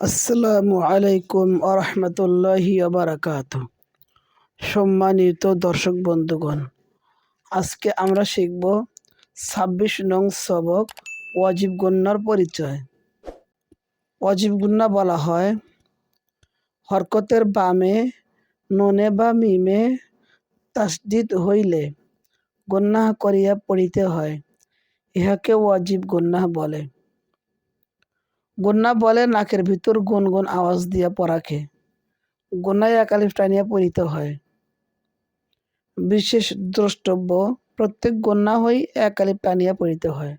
আসসালামু আলাইকুম আরহামতুল্লাহি আবরাকাত সম্মানিত দর্শক বন্ধুগণ, আজকে আমরা শিখব ছাব্বিশ নং সবক ওয়াজিব গুন্নার পরিচয়। ওয়াজিব গুন্না বলা হয় হরকতের বামে, ননে বা মিমে তাসদিদ হইলে গুন্নাহ করিয়া পড়িতে হয়। ইহাকে ওয়াজিব গুন্নাহ বলে। গুন্না বলে নাকের ভিতর গুনগুন আওয়াজ দিয়া পড়াকে গুন্নায় একালিফ টানিয়া পড়িতে হয়। বিশেষ দ্রষ্টব্য, প্রত্যেক গন্যা হই একালিফ টানিয়া পড়িতে হয়।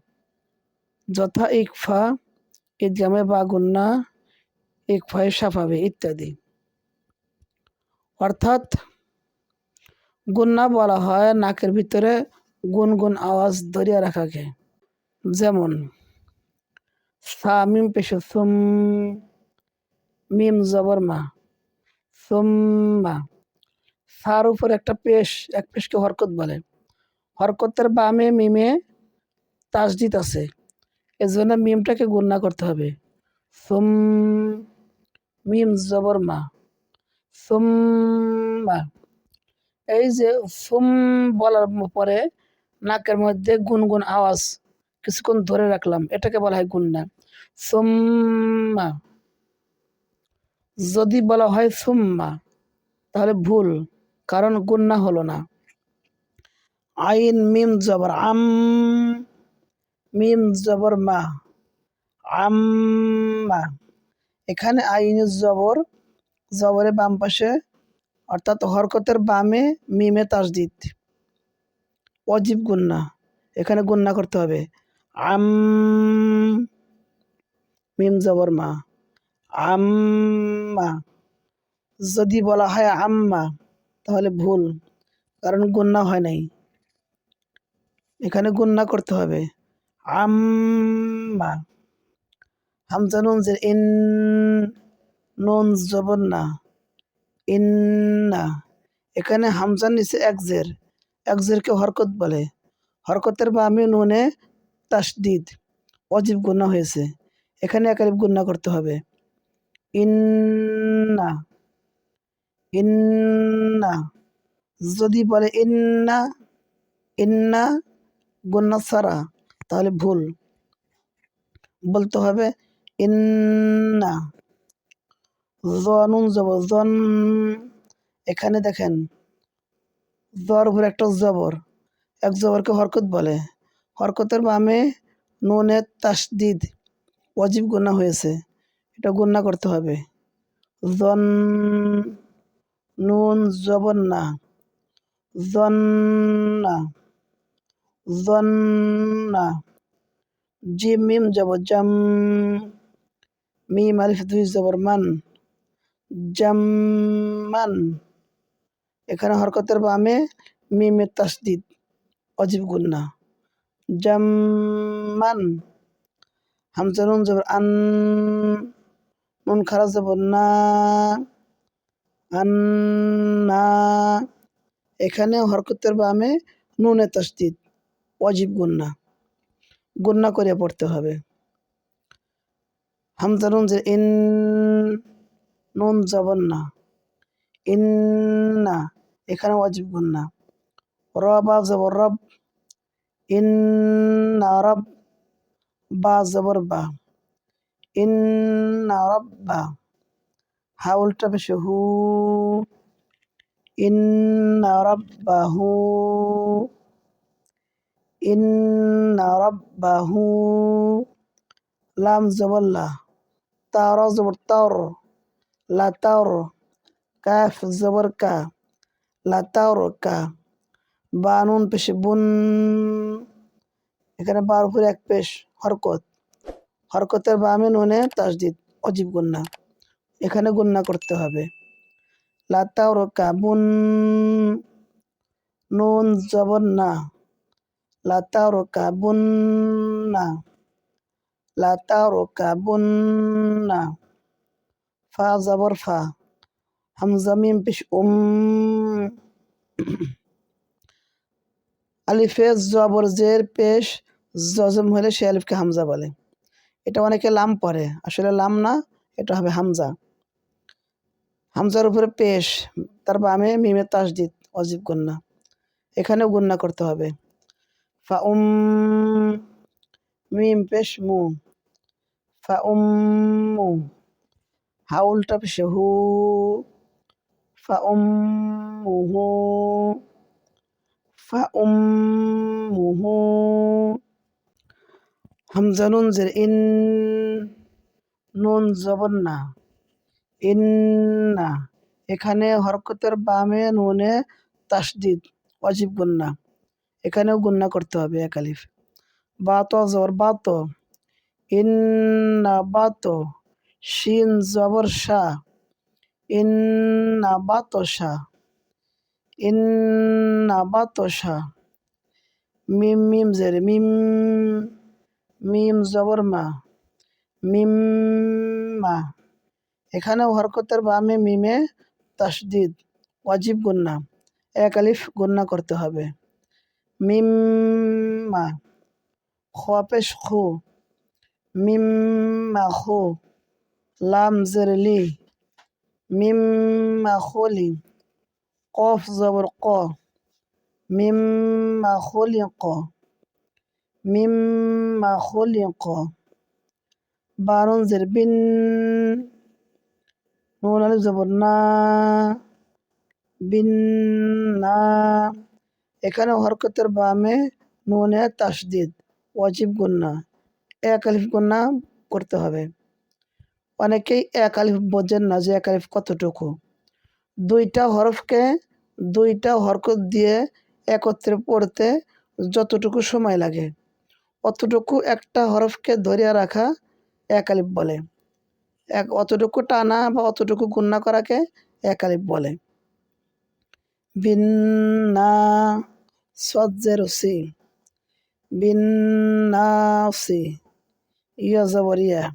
যথা ইকফা ঈদগামে বা গুন্না, ইকফায় সাফাবে ইত্যাদি। অর্থাৎ গুন্না বলা হয় নাকের ভিতরে গুনগুন আওয়াজ ধরিয়া রাখাকে। যেমন সা মিম পেশ সুম মিম জবর মা সুম্মা সার উপর একটা পেশ এক পেশকে হরকত বলে হরকতের বামে মিমে তাসদিত আছে এজন্য মিমটাকে গুন্না করতে হবে সুম মিম জবর মা সুম্মা এই যে সুম বলার পরে নাকের মধ্যে গুনগুন আওয়াজ কিছুক্ষণ ধরে রাখলাম, এটাকে বলা হয় গুন্না। সুম্মা। যদি বলা হয় সুম্মা, তাহলে ভুল, কারণ গুন্না হলো না। আইন মিম জবর আম, মিম জবর মা, আম্মা। এখানে আইন জবর জবরের বাম পাশে, অর্থাৎ হরকতের বামে মিমে তাসদিদ। অজীব গুন্না, এখানে গুন্না করতে হবে। আম মিম জবর মা। আম্মা যদি বলা হয় আম্মা তাহলে ভুল, কারণ গুন্না হয় নাই। এখানে গুন্না করতে হবে। আম্মা হামজা নুন যে ইন, নুন জবর না। ইন্না এখানে হামজার নিচে একজের একজেরকে হরকত বলে। হরকতের বা আমি নুনে তাসদিদ, অজীব গুণা হয়েছে। এখানে একালিপ গুণা করতে হবে। ইন্না ইন্না, যদি বলে ইন্না ইন্না গুন্না সারা তাহলে ভুল। বলতে হবে ইন্না। জনুন জবর জন, এখানে দেখেন উপরে একটা জবর, এক জবরকে হরকত বলে। হরকতের বামে নুনে তাসদিদ অজীব গুণা হয়েছে। এটা গুণা করতে হবে। জন নুন জবর না। জন্না জন্না জিম, মিম জব জাম। মিম, আলিফ, দুই, জবর, মান। জাম্মান এখানে হরকতের বামে মিমের তাসদিদ অজীব গুন্না জাম্মান। হামজা নুন জবর আন, নুন খারা জবর না আন্না এখানে হরকতের বামে নুনে তাসদিদ অজীব গুন্না। গুন্না করে পড়তে হবে। হামজা নুন যে ইন, নুন জবর না। ইন ইন্না এখানে অজীব গুন্না। রবা জবর রব। ইন্না রব বা জবর বা ইন্না রব্বা হা উল্টা পেশে হু ইন্না রব্বাহু ইন্না রব্বাহু লাম জবর লা তাওরা জবর তাওর লা তাওর কাফ জবর কা লা তাওর কা বানুন পেশে, বুন। এখানে বার উপরে এক পেশ, হরকত। হরকতের বামে নুনে তাসদিদ অজীব গুন্না। এখানে গুন্না করতে হবে। লা তাওর কা বুন। নুন জবর না। লা তাওর কা বুন না। লা তাওর কা বুন না। ফা জবর ফা। হামজা মিম পেশ, উম। আলিফে জবর জের পেশ জজম হলে সে আলিফকে হামজা বলে। এটা অনেকে লাম পড়ে। আসলে লাম না, এটা হবে হামজা। হামজার উপরে পেশ, তার বামে মিমে তাসদিদ অজিব গন্যা এখানেও গন্যা করতে হবে। ফা উম, মিম পেশ মু। ফা উম, মু। হা উল্টা পেশে হু। ফা উম মুহু মুহু হামজা নুন জের ইন নুন জবর না এখানে হরকতের বামে নুনে তাসদিদ অজিব গুন্না। এখানেও গুন্না করতে হবে এক আলিফ। বাত জবর বাত, ইন্না বাত, শিন জবর শাহ ইন্না বাত শাহ ইন্না বাত শাহ মিম মিম জের মিম মিম জবর মা মিম মা এখানেও হরকতের বামে, মিমে তাসদিদ, ওয়াজিব গুন্না। এক আলিফ গুন্না করতে হবে। মিম, মা। খোয়াপেশ খু। মিম, মা, খু। লাম, জের, লি। মিম, মা খলি কফ জবর ক মিম মা খলি ক মিম মা খলি ক বারুন জের বিন নুন আলিফ জবর না বিন না এখানে হরকতের বামে নুনে তাসদিদ, ওয়াজিব গুন্না। এক আলিফ গুন্না করতে হবে। অনেকেই এক আলিফ বোঝেন না যে এক আলিফ কতটুকু। দুইটা হরফকে দুইটা হরকত দিয়ে একত্রে পড়তে যতটুকু সময় লাগে। অতটুকু একটা হরফকে ধরিয়া রাখা একালিপ বলে। এক, অতটুকু টানা বা অতটুকু গুন্না করাকে একালিপ বলে। বিন্না সজ্জের সি বিন্নাসি ইয়া জবরিয়া।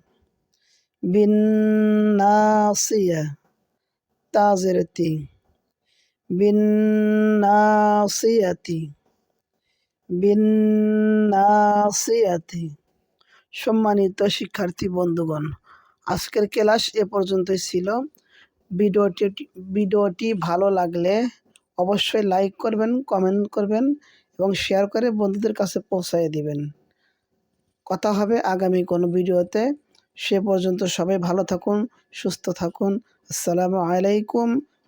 বিন্নাসিয়া তাজের তি। বিন্নাসিয়াতি বিন্নাসিয়াতি। সম্মানিত শিক্ষার্থী বন্ধুগণ, আজকের ক্লাস এ পর্যন্তই ছিল। ভিডিওটি ভিডিওটি ভালো লাগলে অবশ্যই লাইক করবেন, কমেন্ট করবেন এবং শেয়ার করে বন্ধুদের কাছে পৌঁছায় দিবেন। কথা হবে আগামী কোনো ভিডিওতে। সে পর্যন্ত সবাই ভালো থাকুন, সুস্থ থাকুন। আসসালামু আলাইকুম।